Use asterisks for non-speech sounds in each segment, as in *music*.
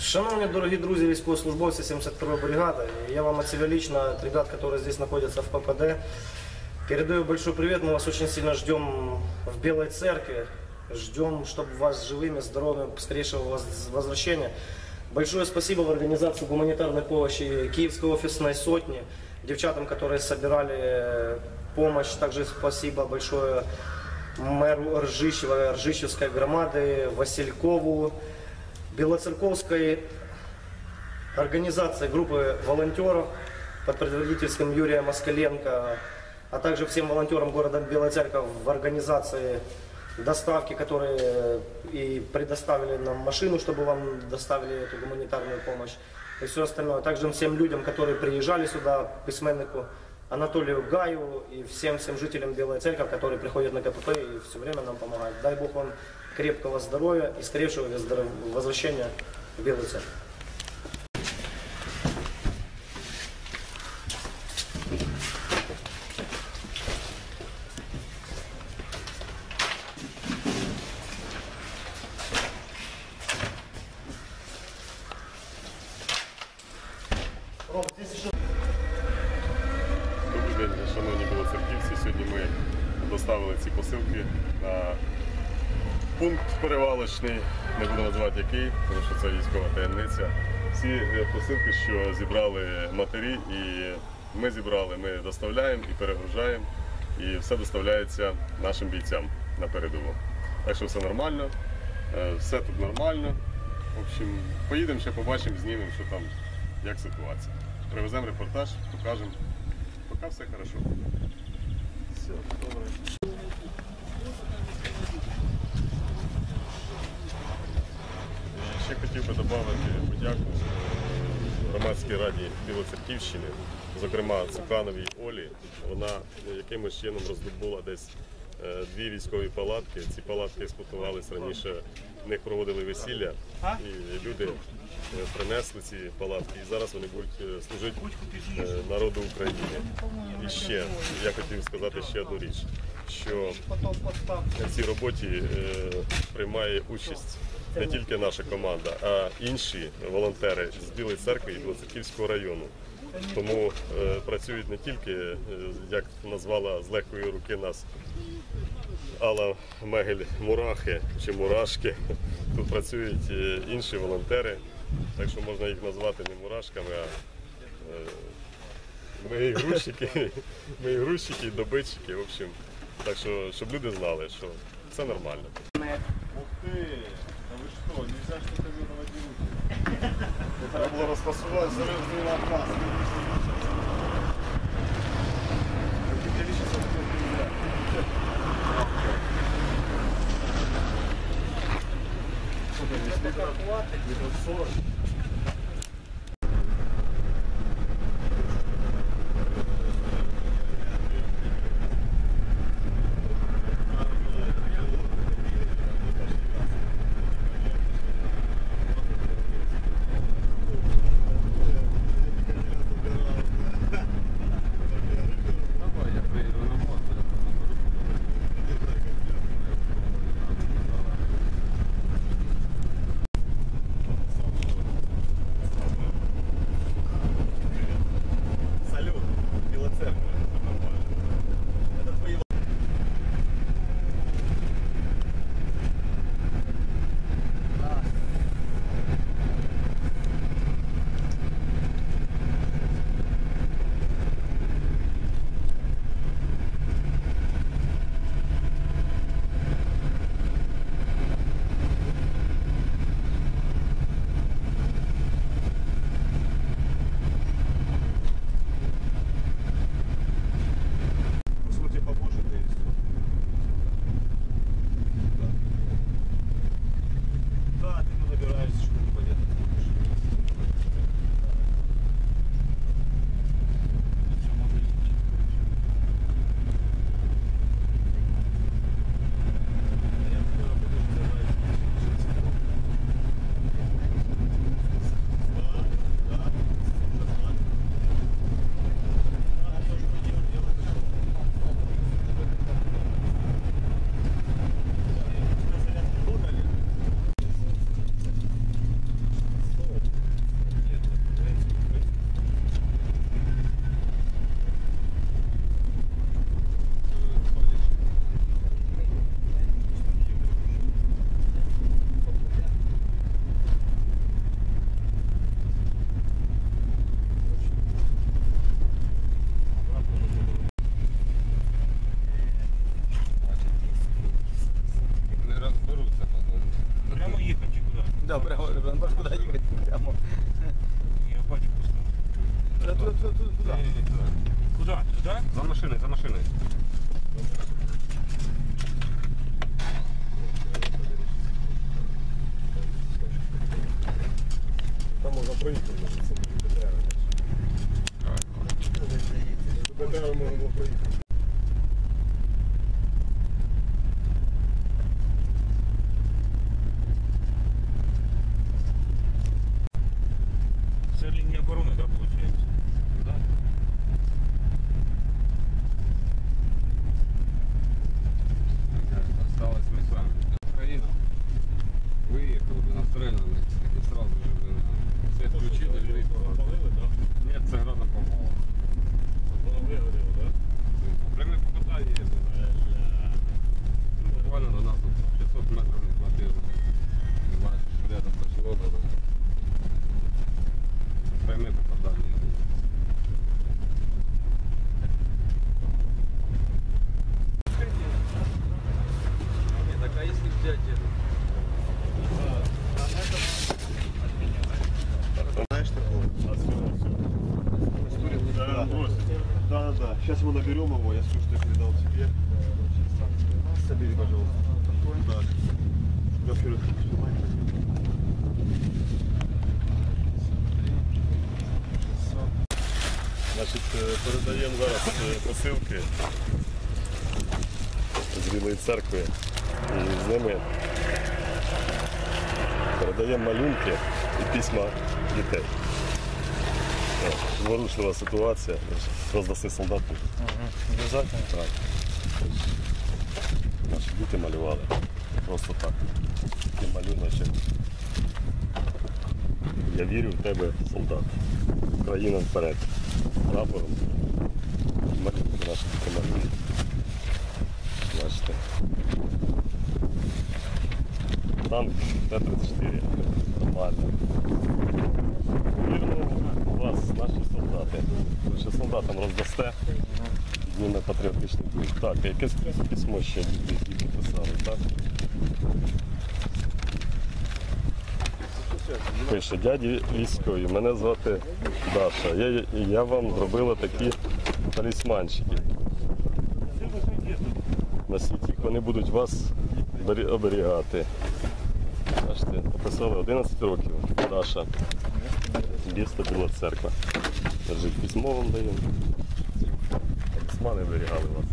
Шановні дорогі друзі, військовослужбовці 72 бригади, я вам от себя лично, от ребят, которые здесь находятся в ППД, передаю большой привет. Мы вас очень сильно ждем в Белой Церкви. Ждем, чтобы вас живыми, здоровыми, скорейшего воз- возвращения. Большое спасибо в организацию гуманитарной помощи Киевской офисной сотни, девчатам, которые собирали э, помощь. Также спасибо большое мэру Ржищева, Ржищевской громады, Василькову, Белоцерковской организации группы волонтеров под предводительством Юрия Москаленко, а также всем волонтерам города Белая Церковь в организации доставки, которые и предоставили нам машину, чтобы вам доставили эту гуманитарную помощь и все остальное. Также всем людям, которые приезжали сюда, письменнику Анатолию Гаю и всем-всем жителям Белой Церковь, которые приходят на КПП и все время нам помогают. Дай Бог вам крепкого здоровья и скорейшего возвращения в Белую Церковь. Добрий день, шановні білоцерківці. Сьогодні ми доставили ці посилки на пункт перевалочний, не буду називати який, тому що це військова таємниця. Всі е, посилки, що зібрали матері, і ми зібрали, ми доставляємо і перегружаємо, і все доставляється нашим бійцям на передову. Так що все нормально, е, все тут нормально. В общем, поїдемо ще побачимо, знімемо, що там, як ситуація. Привеземо репортаж, покажемо. Пока все хорошо. Все, добре. Ще хотів би додати подяку громадській раді Білоцерківщини, зокрема Цукановій Олі. Вона якимось чином роздобула десь е, дві військові палатки. Ці палатки експлуатувалися раніше, в них проводили весілля, і люди е, принесли ці палатки, і зараз вони будуть е, служити народу України. І ще я хотів сказати ще одну річ, що в цій роботі приймає участь не тільки наша команда, а інші волонтери з Білої церкви і Білоцерківського району. Тому е, працюють не тільки, е, як назвала з легкої руки нас Алла Мегель Мурахи чи Мурашки. Тут працюють е, інші волонтери, так що можна їх назвати не мурашками, а е, ми і грузчики, *laughs* ми і добитчики. В общем, так що, щоб люди знали, що це нормально. Ух ти! Та ви що, нельзя ж тут заводити руки. Треба було розпасувати залізний лапас. Це так хватить, 40. Туди, туда, туда, туда. Куда? Туда? За машиной, за машиною. Знаешь такого? А все, все. Да, бросить. Да, да, да. Сейчас мы наберем его, я скажу, что я передал тебе. Собери, пожалуйста. Да. Я вперед снимай. Значить, е, передаємо зараз е, посилки з Білої церкви. І з ними передаємо малюнки і письма дітей. Зворушлива ситуація. Роздаси солдатам. Обязательно. Так. Наші діти малювали. Просто так. Такий малюночок. Я вірю в тебе, солдат. Україна вперед. Прапором. Малюнки наші діти малюють. Бачите. Танк Т-34. Нормально. Вірно вас, наші солдати. Ви ще солдатам роздасте. Підніме патріотичний дух. Так, якесь письмо ще діти писали, так? Пише, дяді військові, мене звати Даша. Я, я вам зробила такі талісманчики. На світі вони будуть вас оберігати. Бачите, написали 11 років. Даша. Місто Біла церква. Держить письмо вам даємо. Талісмани оберігали вас.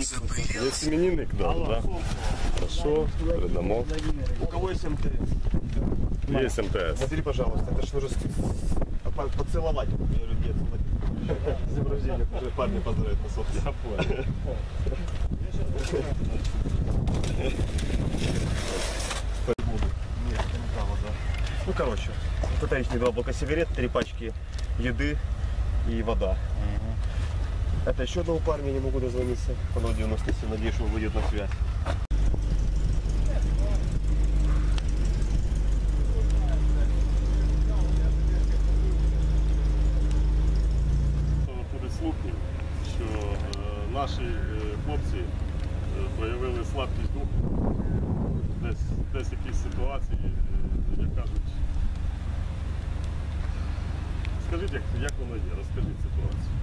Саме краще. Есть именинник, да, да. Хорошо, передамо. У кого есть МТС? Есть МТС. Набери, пожалуйста, это ж нужно с- по- поцеловать. Я говорю, нет, целовать. С днем рождения, уже парни поздравят на собственно. Я понял. Ну, короче, это их два блока сигарет, три пачки еды и вода. Это еще одного парня, не могу дозвониться. По 097, надеюсь, что он выйдет на связь. Наші е, хлопці е, проявили слабкість духу. Десь, десь якісь ситуації, е, як кажуть. Скажіть, як, як воно є, розкажіть ситуацію.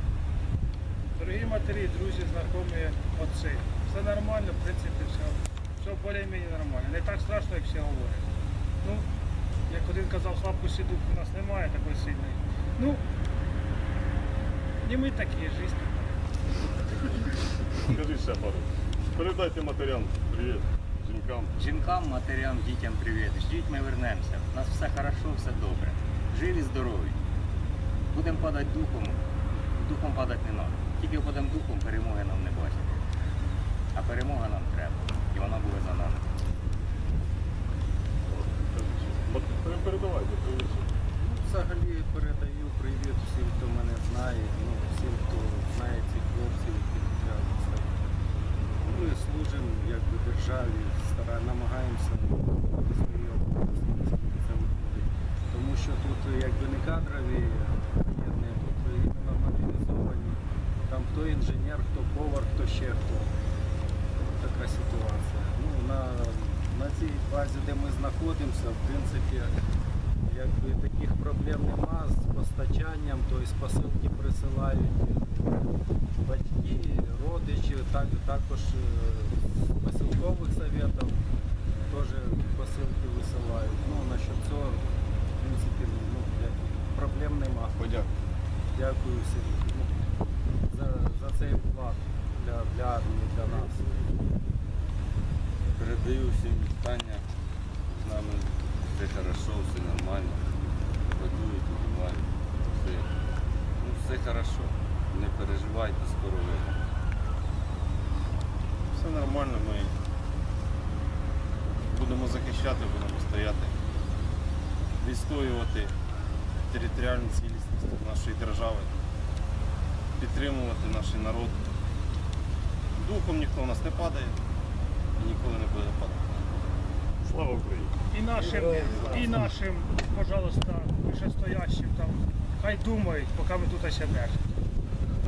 Дорогі матері, друзі, знайомі, отці. Все нормально, в принципі, все, все більш-менш нормально. Не так страшно, як всі говорять. Ну, як один казав, слабкості духу у нас немає такої сильної. Ну, не ми такі, життя. Скажіть ще пару. Передайте матерям привіт, жінкам. Жінкам, матерям, дітям привіт. Ждіть, ми вернемося. У нас все хорошо, все добре. Живі, здорові. Будемо падати духом, духом падати не треба. Тільки падемо духом, перемоги нам не бачити. А перемога нам треба. І вона буде за нами. Скажіть щось. Мат- пере- Передавайте привіт. Взагалі передаю привіт всім, хто мене знає, ну, всім, хто знає цих хлопців, які зв'язуються. Ми служимо якби державі, стара, намагаємося виконувати свої обов'язки, наскільки це виходить. Тому що тут якби не кадрові воєнні, тут іменно мобілізовані. Там хто інженер, хто повар, хто ще хто. Така ситуація. Ну, на, на цій базі, де ми знаходимося, в принципі, якби таких проблем нема з постачанням, тобто посилки присилають батьки, родичі, так, також е, з посилкових советів теж посилки висилають. Ну, насчет цього, в принципі, нема. Дякую всім ну, за, за цей вклад для, для армії, для нас. Передаю всім вітання. З нами все хорошо, все нормально. Воюють, убивають. Все, ну, все хорошо. Не переживайте, скоро вийде. Все нормально, ми будемо захищати, будемо стояти, відстоювати територіальну цілісність нашої держави, підтримувати наш народ. Духом ніхто у нас не падає і ніколи не буде падати. Слава Україні! І нашим, і нашим, пожалуйста, вищестоящим там, хай думають, поки ми тут ще держимо.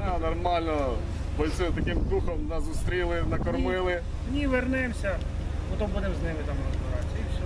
А, нормально. Бойці таким духом нас зустріли, накормили. Ні, вернемося, потім будемо з ними там розбиратися. І все.